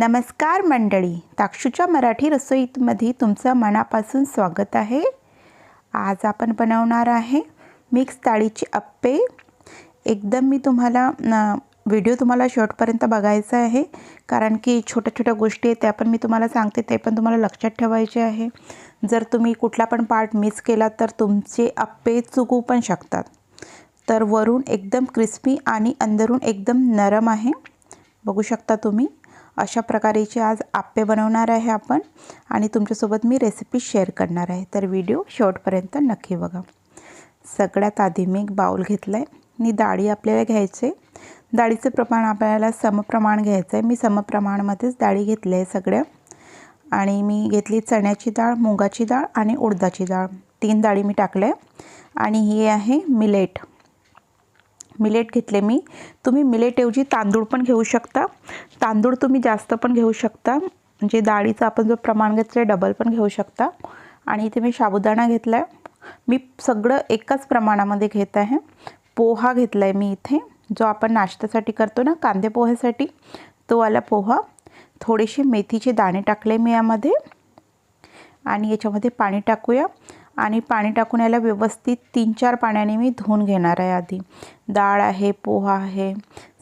नमस्कार मंडळी. ताक्षूच्या मराठी रसोईमध्ये तुमचं मनापासून स्वागत आहे. आज आपण बनवणार आहे मिक्स ताळीची अप्पे. एकदम मी तुम्हाला न व्हिडिओ तुम्हाला शेवटपर्यंत बघायचा आहे. कारण की छोट्या छोट्या गोष्टी आहेत त्या पण मी तुम्हाला सांगते ते पण तुम्हाला लक्षात ठेवायचे आहे. जर तुम्ही कुठला पण पार्ट मिस केला तर तुमचे अप्पे चुकू पण शकतात. तर वरून एकदम क्रिस्पी आणि अंदरून एकदम नरम आहे. बघू शकता तुम्ही. अशा प्रकारेचे आज आप्पे बनवणार आहे आपण आणि तुमच्यासोबत मी रेसिपी शेअर करणार आहे. तर व्हिडिओ शेवटपर्यंत नक्की बघा. सगळ्यात आधी मी एक बाऊल घेतला आहे आणि डाळी आपल्याला घ्यायचे. डाळीचं प्रमाण आपल्याला समप्रमाण घ्यायचं आहे मी समप्रमाणामध्येच डाळी घेतली आहे सगळ्या. आणि मी घेतली चण्याची डाळ मुगाची डाळ आणि उडदाची डाळ. तीन डाळी मी टाकल्या. आणि ही आहे मिलेट मिलेट घेतले मी. तुम्ही मिलेटऐवजी तांदूळ पण घेऊ शकता. तांदूळ तुम्ही जास्त पण घेऊ शकता. म्हणजे डाळीचं आपण जो प्रमाण घेतलं आहे डबल पण घेऊ शकता. आणि इथे मी साबुदाणा घेतला आहे मी सगळं एकाच प्रमाणामध्ये घेत आहे. पोहा घेतला आहे मी इथे. जो आपण नाश्त्यासाठी करतो ना कांदे पोह्यासाठी तो आला पोहा. थोडेसे मेथीचे दाणे टाकले मी यामध्ये. आणि याच्यामध्ये पाणी टाकूया. आणि पाणी टाकून याला व्यवस्थित तीन चार पाण्याने मी धुवून घेणार आहे आधी. डाळ आहे पोहा आहे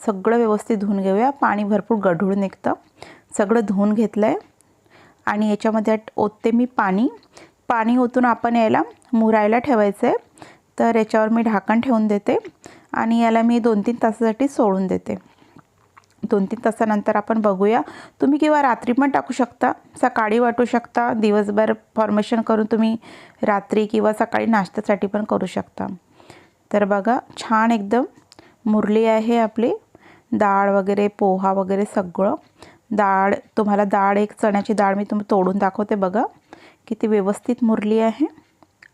सगळं व्यवस्थित धुवून घेऊया. पाणी भरपूर गढूळ निघतं. सगळं धुवून घेतलं आहे आणि याच्यामध्ये ओतते मी पाणी. पाणी ओतून आपण याला मुरायला ठेवायचं आहे तर याच्यावर मी ढाकण ठेवून देते. आणि याला मी दोन तीन तासासाठी सोडून देते. दोन तीन तासानंतर आपण बघूया. तुम्ही किंवा रात्री पण टाकू शकता. सकाळी वाटू शकता. दिवसभर फॉर्मेशन करून तुम्ही रात्री किंवा सकाळी नाश्त्यासाठी पण करू शकता. तर बघा छान एकदम मुरली आहे आपली डाळ वगैरे पोहा वगैरे सगळं. डाळ तुम्हाला डाळ एक चण्याची डाळ मी तुम्ही तोडून दाखवते बघा. किती व्यवस्थित मुरली आहे.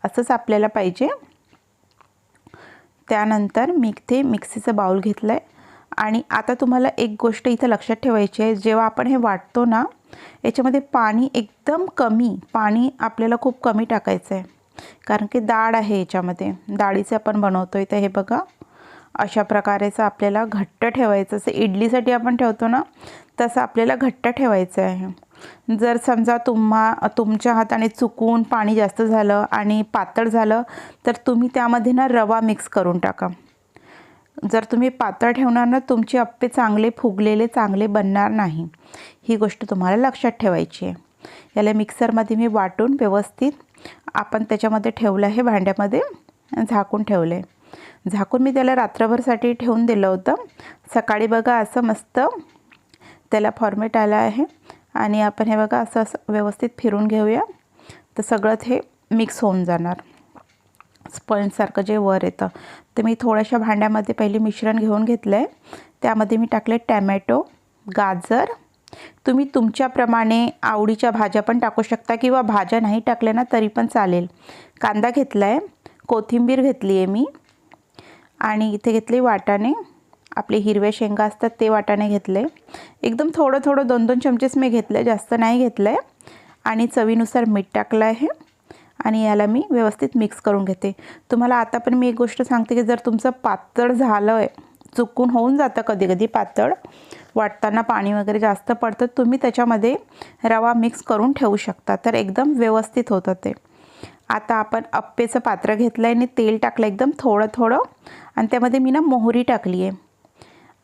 असंच आपल्याला पाहिजे. त्यानंतर मी इथे मिक्सीचं बाऊल घेतलं आहे आणि आता तुम्हाला एक गोष्ट इथं लक्षात ठेवायची आहे. जेव्हा आपण हे वाटतो ना याच्यामध्ये पाणी एकदम कमी पाणी आपल्याला खूप कमी टाकायचं आहे कारण की डाळ आहे याच्यामध्ये. डाळीचे आपण बनवतो इथं हे बघा अशा प्रकारेचं आपल्याला घट्ट ठेवायचं. असं इडलीसाठी आपण ठेवतो ना तसं आपल्याला घट्ट ठेवायचं आहे जर समजा तुम्हा तुमच्या हाताने चुकून पाणी जास्त झालं आणि पातळ झालं तर तुम्ही त्यामध्ये ना रवा मिक्स करून टाका. जर तुम्ही पातळ ठेवणार ना तुमचे अप्पे चांगले फुगलेले चांगले बनणार नाही. ही गोष्ट तुम्हाला लक्षात ठेवायची आहे. याला मिक्सरमध्ये मी वाटून व्यवस्थित आपण त्याच्यामध्ये ठेवलं आहे भांड्यामध्ये झाकून ठेवले झाकून मी त्याला रात्रभरसाठी ठेवून दिलं होतं. सकाळी बघा असं मस्त त्याला फॉर्मेट आलं आहे. आणि आपण हे बघा असं असं व्यवस्थित फिरून घेऊया. तर सगळंच हे मिक्स होऊन जाणार. पॉईंटसारखं जे वर येतं. तर मी थोड्याशा भांड्यामध्ये पहिले मिश्रण घेऊन घेतलं आहे त्यामध्ये मी टाकले टॅमॅटो गाजर. तुम्ही तुमच्याप्रमाणे आवडीच्या भाज्या पण टाकू शकता किंवा भाज्या नाही टाकल्या ना तरी पण चालेल. कांदा घेतला आहे कोथिंबीर घेतली आहे मी. आणि इथे घेतली वाटाणे. आपले हिरव्या शेंगा असतात ते वाटाणे घेतले. एकदम थोडं थोडं दोन दोन चमचेच मी घेतले जास्त नाही घेतलं आहे आणि चवीनुसार मीठ टाकलं आहे. आणि याला मी व्यवस्थित मिक्स करून घेते. तुम्हाला आता पण मी एक गोष्ट सांगते की जर तुमचं पातळ झालं आहे चुकून होऊन जातं कधी कधी पातळ वाटताना पाणी वगैरे जास्त पडतं तुम्ही त्याच्यामध्ये रवा मिक्स करून ठेवू शकता. तर एकदम व्यवस्थित होतं ते. आता आपण अप्पेचं पात्र घेतलं आहे आणि तेल टाकलं एकदम थोडं थोडं आणि त्यामध्ये मी ना मोहरी टाकली आहे.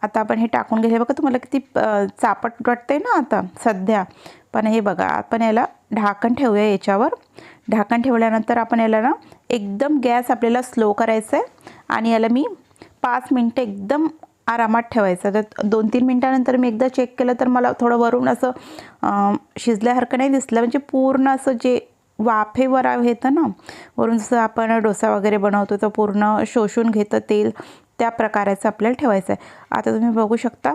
आता आपण हे टाकून घेतले बघा तुम्हाला किती चापट वाटते ना आता सध्या. पण हे बघा आपण याला ढाकण ठेवूया याच्यावर. ढाकण ठेवल्यानंतर आपण याला ना एकदम गॅस आपल्याला स्लो करायचं आहे. आणि याला मी पाच मिनटं एकदम आरामात ठेवायचं तर दोन तीन मिनटानंतर मी एकदा चेक केलं तर मला थोडं वरून असं शिजल्यासारखं नाही दिसलं. म्हणजे पूर्ण असं जे वाफेवर येतं ना वरून जसं आपण डोसा वगैरे बनवतो तर पूर्ण शोषून घेतं तेल त्या प्रकाराचं आपल्याला ठेवायचं आहे. आता तुम्ही बघू शकता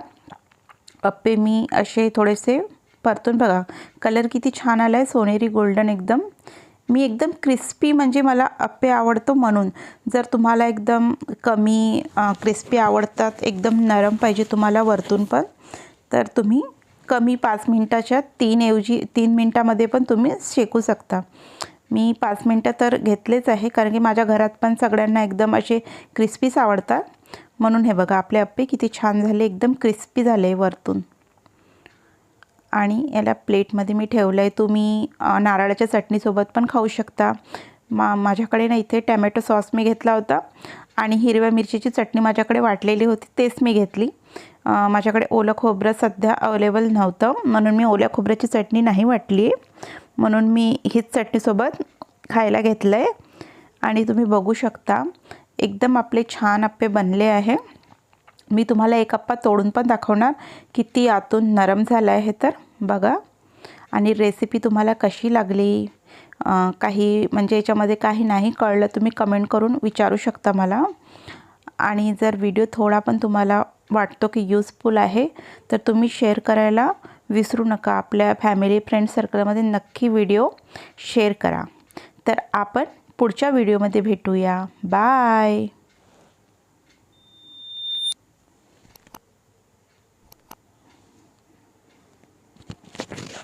अप्पे मी असे थोडेसे परतून बघा. कलर किती छान आला आहे सोनेरी गोल्डन एकदम. मी एकदम क्रिस्पी म्हणजे मला अप्पे आवडतो म्हणून. जर तुम्हाला एकदम कमी क्रिस्पी आवडतात एकदम नरम पाहिजे तुम्हाला वरतून पण तर तुम्ही कमी पाच मिनटाच्या तीनऐवजी तीन मिनटामध्ये पण तुम्ही शेकू शकता. मी पाच मिनटं तर घेतलेच आहे कारण की माझ्या घरात पण सगळ्यांना एकदम असे क्रिस्पीच आवडतात. म्हणून हे बघा आपले अप्पे किती छान झाले एकदम क्रिस्पी झाले वरतून. आणि याला प्लेटमध्ये मी ठेवलं आहे तुम्ही नारळाच्या चटणीसोबत पण खाऊ शकता. मा माझ्याकडे ना इथे टॅमॅटो सॉस मी घेतला होता आणि हिरव्या मिरचीची चटणी माझ्याकडे वाटलेली होती तेच मी घेतली. माझ्याकडे ओलं खोबरं सध्या अवेलेबल नव्हतं म्हणून मी ओल्या खोबऱ्याची चटणी नाही वाटली म्हणून मी हीच चटणीसोबत खायला घेतलं आहे आणि तुम्ही बघू शकता एकदम आपले छान आप्पे बनले आहे. मी तुम्हाला एक अप्पा तोडून पण दाखवणार किती आतून नरम झालं आहे तर. बघा. आणि रेसिपी तुम्हाला कशी लागली? काही म्हणजे याच्यामध्ये काही नाही कळलं तुम्ही कमेंट करून विचारू शकता मला. आणि जर व्हिडिओ थोडा पण तुम्हाला वाटतो की यूजफुल आहे तर तुम्ही शेअर करायला विसरू नका. आपल्या फॅमिली फ्रेंड सर्कलमध्ये नक्की व्हिडिओ शेअर करा. तर आपण पुढच्या व्हिडिओमध्ये भेटूया. बाय